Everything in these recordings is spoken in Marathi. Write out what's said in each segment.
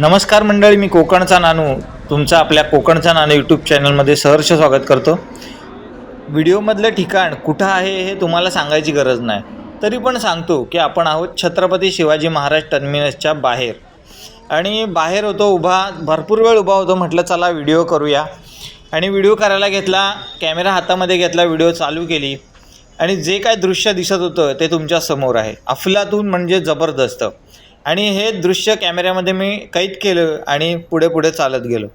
नमस्कार मंडळी मी कोकणचा नानू. तुमचं आपल्या कोकणचा नानू यूट्यूब चॅनलमध्ये सहर्ष स्वागत करतो. व्हिडिओमधलं ठिकाण कुठं आहे हे तुम्हाला सांगायची गरज नाही. तरी पण सांगतो की आपण आहोत छत्रपती शिवाजी महाराज टर्मिनसच्या बाहेर. आणि बाहेर होतो उभा भरपूर वेळ उभा होतो म्हटलं चला व्हिडिओ करूया. आणि व्हिडिओ करायला घेतला कॅमेरा हातामध्ये घेतला व्हिडिओ चालू केली. आणि जे काय दृश्य दिसत होतं ते तुमच्यासमोर आहे. अफलातून म्हणजे जबरदस्त. आणि हे दृश्य कॅमेऱ्यामध्ये मी कैद केलं आणि पुढे पुढे चालत गेलो.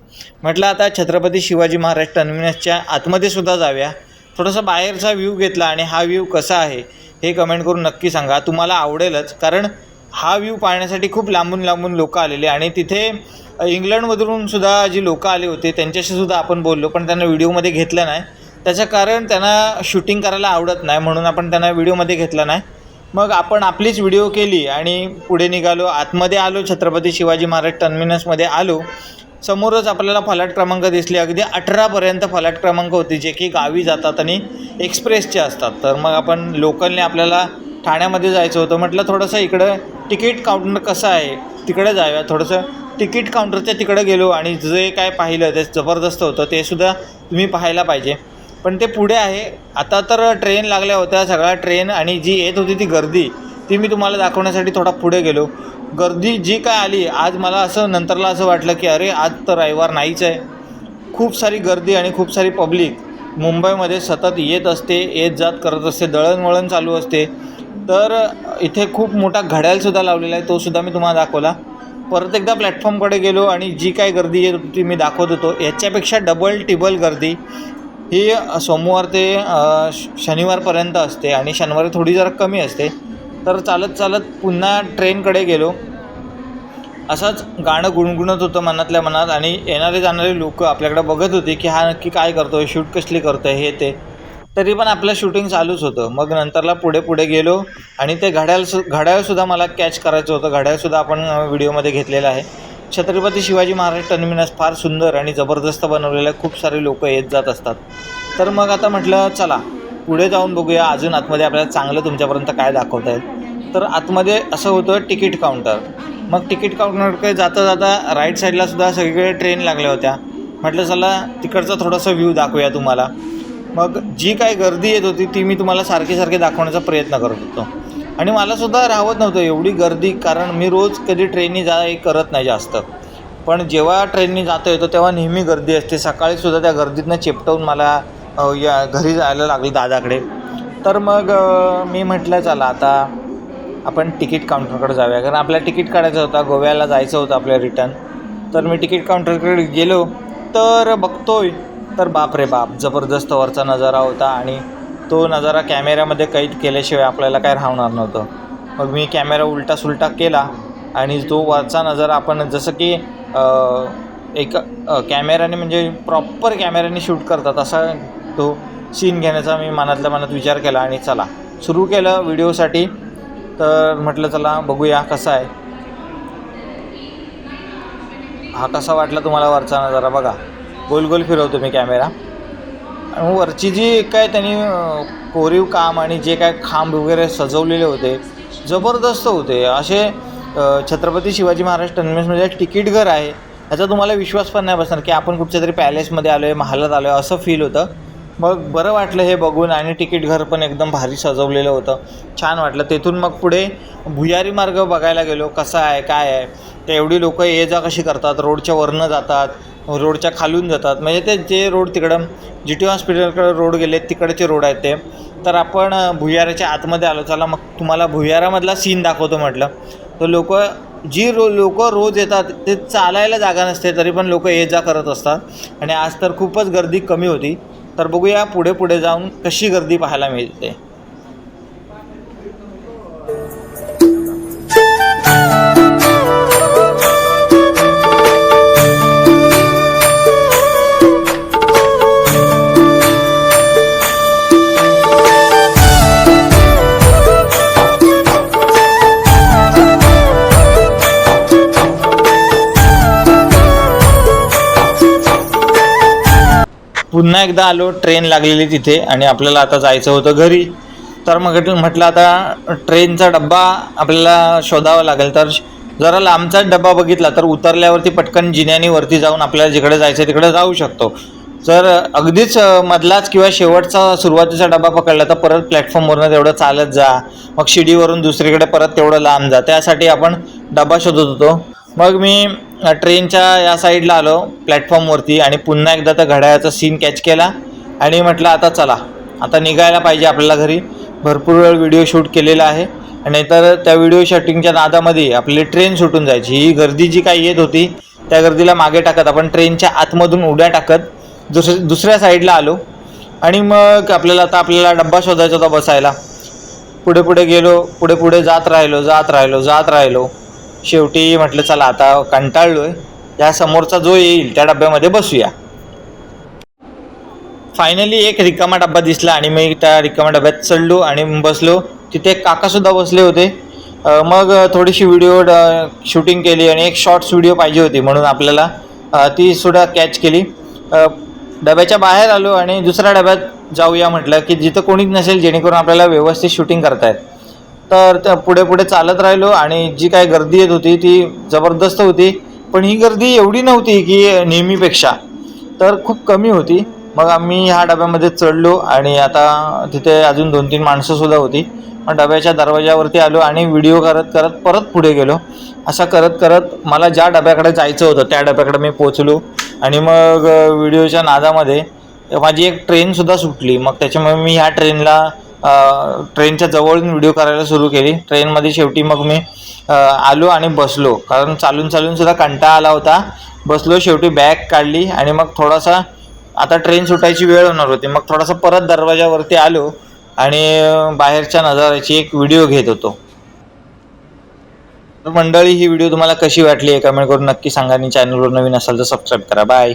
म्हटलं आता छत्रपती शिवाजी महाराज टर्मिनसच्या आतमध्ये सुद्धा जाऊया. थोडासा बाहेरचा व्ह्यू घेतला आणि हा व्ह्यू कसा आहे हे कमेंट करून नक्की सांगा. तुम्हाला आवडेलच कारण हा व्ह्यू पाहण्यासाठी खूप लांबून लांबून लोकं आलेले आणि तिथे इंग्लंडमधून सुद्धा जी लोकं आले होते त्यांच्याशी सुद्धा आपण बोललो पण त्यांना व्हिडिओमध्ये घेतलं नाही. त्याचं कारण त्यांना शूटिंग करायला आवडत नाही म्हणून आपण त्यांना व्हिडिओमध्ये घेतलं नाही. मग आपण आपलीच व्हिडिओ केली आणि पुढे निघालो. आतमध्ये आलो छत्रपती शिवाजी महाराज टर्मिनसमध्ये आलो. समोरच आपल्याला फलाट क्रमांक दिसले. अगदी अठरापर्यंत फलाट क्रमांक होती जे की गावी जातात आणि एक्सप्रेसचे असतात. तर मग आपण लोकलने आपल्याला ठाण्यामध्ये जायचं होतं. म्हटलं थोडंसं इकडं तिकीट काउंटर कसं आहे? तिकडे जाऊया. थोडंसं तिकीट काउंटरच्या तिकडे गेलो आणि जे काय पाहिलं ते जबरदस्त होतं. ते सुद्धा तुम्ही पाहायला पाहिजे. पण ते पुढे आहे. आता तर ट्रेन लागल्या होत्या सगळ्या ट्रेन आणि जी येत होती ती गर्दी ती मी तुम्हाला दाखवण्यासाठी थोडा पुढे गेलो. गर्दी जी काय आली आज मला असं नंतरला असं वाटलं की अरे आज तर रविवार नाहीच आहे. खूप सारी गर्दी आणि खूप सारी पब्लिक मुंबईमध्ये सतत येत असते येत जात करत असते दळणवळण चालू असते. तर इथे खूप मोठा घड्याळसुद्धा लावलेला आहे तोसुद्धा मी तुम्हाला दाखवला. परत एकदा प्लॅटफॉर्मकडे गेलो आणि जी काय गर्दी येत होती ती मी दाखवत होतो. याच्यापेक्षा डबल टिबल गर्दी. ही सोमवार ते श- शनिवारपर्यंत असते आणि शनिवारी थोडी जरा कमी असते. तर चालत चालत पुन्हा ट्रेनकडे गेलो. असंच गाणं गुणगुणत होतं मनातल्या मनात आणि येणारे जाणारे लोक आपल्याकडे बघत होते की हा नक्की काय करतो आहे शूट कसली करतो आहे हे ते. तरी पण आपलं शूटिंग चालूच होतं. मग नंतरला पुढे पुढे गेलो आणि ते घड्याळ सु घड्याळसुद्धा मला कॅच करायचं होतं. घड्याळसुद्धा आपण व्हिडिओमध्ये घेतलेलं आहे. छत्रपती शिवाजी महाराज टर्मिनस फार सुंदर आणि जबरदस्त बनवलेलं आहे खूप सारे लोक येत जात असतात. तर मग आता म्हटलं चला पुढे जाऊन बघूया अजून आतमध्ये आपल्याला चांगलं तुमच्यापर्यंत काय दाखवता येईल. तर आतमध्ये असं होतं तिकीट काउंटर. मग तिकीट काउंटरकडे जाता जाता राईट साईडला सुद्धा सगळीकडे ट्रेन लागल्या होत्या. म्हटलं चला तिकडचा थोडासा व्ह्यू दाखवूया तुम्हाला. मग जी काय गर्दी येत होती ती मी तुम्हाला सारखी सारखी दाखवण्याचा प्रयत्न करत होतो. आणि मला सुद्धा राहवत नव्हतं एवढी गर्दी कारण मी रोज कधी ट्रेननी जा हे करत नाही जास्त. पण जेव्हा ट्रेननी जातो येतो तेव्हा नेहमी गर्दी असते. सकाळीसुद्धा त्या गर्दीतनं चेपटवून मला या घरी जायला लागली दादाकडे. तर मग मी म्हटलं चला आता आपण तिकीट काउंटरकडे जाऊया. कारण आपल्याला तिकीट काढायचं होतं गोव्याला जायचं होतं आपल्या रिटर्न तर मी तिकीट काउंटरकडे गेलो. तर बघतोय. तर बाप रे बाप जबरदस्त वरचा नजारा होता आणि तो नजारा कॅमेऱ्यामध्ये कैद केल्याशिवाय आपल्याला काय राहणार नव्हतं. मग मी कॅमेरा उलटा सुलटा केला आणि तो वरचा नजारा आपण जसं की एक कॅमेऱ्याने म्हणजे प्रॉपर कॅमेऱ्याने शूट करतात असा तो सीन घेण्याचा मी मनातल्या मनात विचार केला आणि चला सुरू केलं व्हिडिओसाठी. तर म्हटलं चला बघूया कसा आहे. हा कसा वाटला तुम्हाला वरचा नजारा? बघा गोल गोल फिरवतो मी कॅमेरा. वरची जी काय त्यांनी कोरीव काम आणि जे काय खांब वगैरे सजवलेले होते जबरदस्त होते. असे छत्रपती शिवाजी महाराज टर्मिनसमध्ये तिकीट घर आहे. ह्याचा तुम्हाला विश्वास पण नाही बसणार की आपण कुठच्या तरी पॅलेसमध्ये आलो आहे महालात आलो आहे असं फील होतं. मग बरं वाटलं हे बघून आणि तिकीट घर पण एकदम भारी सजवलेलं होतं. छान वाटलं. तेथून मग पुढे भुयारी मार्ग बघायला गेलो. कसा आहे काय आहे? ते एवढी लोक ये जा कशी करतात? रोडच्या वरनं जातात. रोडच्या खालून जातात. म्हणजे ते जे रोड तिकडं जी टी हॉस्पिटलकडे रोड गेले तिकडचे रोड आहेत ते. तर आपण भुयाराच्या आतमध्ये आलो. चला मग तुम्हाला भुयारामधला सीन दाखवतो म्हटलं. तर लोक जी रो लोक रोज येतात ते चालायला जागा नसते तरी पण लोक ये जा करत असतात. आणि आज तर खूपच गर्दी कमी होती. तर बघूया पुढे पुढे जाऊन कशी गर्दी पाहायला मिळते. पुन्हा एकदा आलो ट्रेन लागलेली तिथे आणि आपल्याला आता जायचं होतं घरी. तर मग म्हटलं आता ट्रेनचा डब्बा आपल्याला शोधावा लागेल. तर जरा लांबचाच डबा बघितला तर उतरल्यावरती पटकन जिन्यानी वरती जाऊन आपल्याला जिकडे जायचं तिकडे जाऊ शकतो. जर अगदीच मधलाच किंवा शेवटचा सुरुवातीचा डबा पकडला तर परत प्लॅटफॉर्मवरनं तेवढं चालत जा. मग शिडीवरून दुसरीकडे परत तेवढं लांब जा. त्यासाठी आपण डबा शोधत होतो. मग मी ट्रेनच्या या साईडला आलो प्लॅटफॉर्मवरती आणि पुन्हा एकदा त्या घड्याळाचा सीन कॅच केला आणि म्हटलं आता चला. आता निघायला पाहिजे आपल्याला घरी. भरपूर वेळ व्हिडिओ शूट केलेला आहे. नाहीतर तर त्या व्हिडिओ शूटिंगच्या नादामध्ये आपली ट्रेन सुटून जायची. ही गर्दी जी काही येत होती त्या गर्दीला मागे टाकत आपण ट्रेनच्या आतमधून उड्या टाकत दुस दुसऱ्या साईडला आलो. आणि मग आपल्याला आता आपल्याला डब्बा शोधायचा होता बसायला. पुढे पुढे गेलो पुढे पुढे जात राहिलो जात राहिलो जात राहिलो. शेवटी म्हटलं चला आता कंटाळलोय. या समोरचा जो येईल त्या डब्यामध्ये बसूया. फायनली एक रिकामा डब्बा दिसला आणि मी त्या रिकामा डब्यात चढलो आणि बसलो. तिथे एक काकासुद्धा बसले होते. मग थोडीशी व्हिडिओ शूटिंग केली आणि एक शॉर्ट्स व्हिडिओ पाहिजे होती म्हणून आपल्याला ती सुद्धा कॅच केली. डब्याच्या बाहेर आलो आणि दुसऱ्या डब्यात जाऊया म्हटलं की जिथं कोणीच नसेल जेणेकरून आपल्याला व्यवस्थित शूटिंग करता येईल तर त्या पुढे पुढे चालत राहिलो आणि जी काय गर्दी येत होती ती जबरदस्त होती. पण ही गर्दी एवढी नव्हती की नेहमीपेक्षा. तर खूप कमी होती. मग आम्ही ह्या डब्यामध्ये चढलो आणि आता तिथे अजून दोन तीन माणसंसुद्धा होती. मग डब्याच्या दरवाजावरती आलो आणि व्हिडिओ करत करत परत पुढे गेलो. असं करत करत मला ज्या डब्याकडे जायचं होतं त्या डब्याकडे मी पोचलो आणि मग व्हिडिओच्या नादामध्ये माझी एक ट्रेनसुद्धा सुटली. मग त्याच्यामुळे मी ह्या ट्रेनला ट्रेनच्या जवळून व्हिडिओ करायला सुरू केली. ट्रेनमध्ये शेवटी मग मी आलो आणि बसलो. कारण चालून चालून सुद्धा कंटाळा आला होता. बसलो शेवटी बॅग काढली आणि मग थोडासा आता ट्रेन सुटायची वेळ होणार होती. मग थोडासा परत दरवाजावरती आलो आणि बाहेरच्या नजाराची एक व्हिडिओ घेत होतो. तर मंडळी ही व्हिडिओ तुम्हाला कशी वाटली आहे कमेंट करून नक्की सांगा आणि चॅनलवर नवीन असाल तर सबस्क्राईब करा. बाय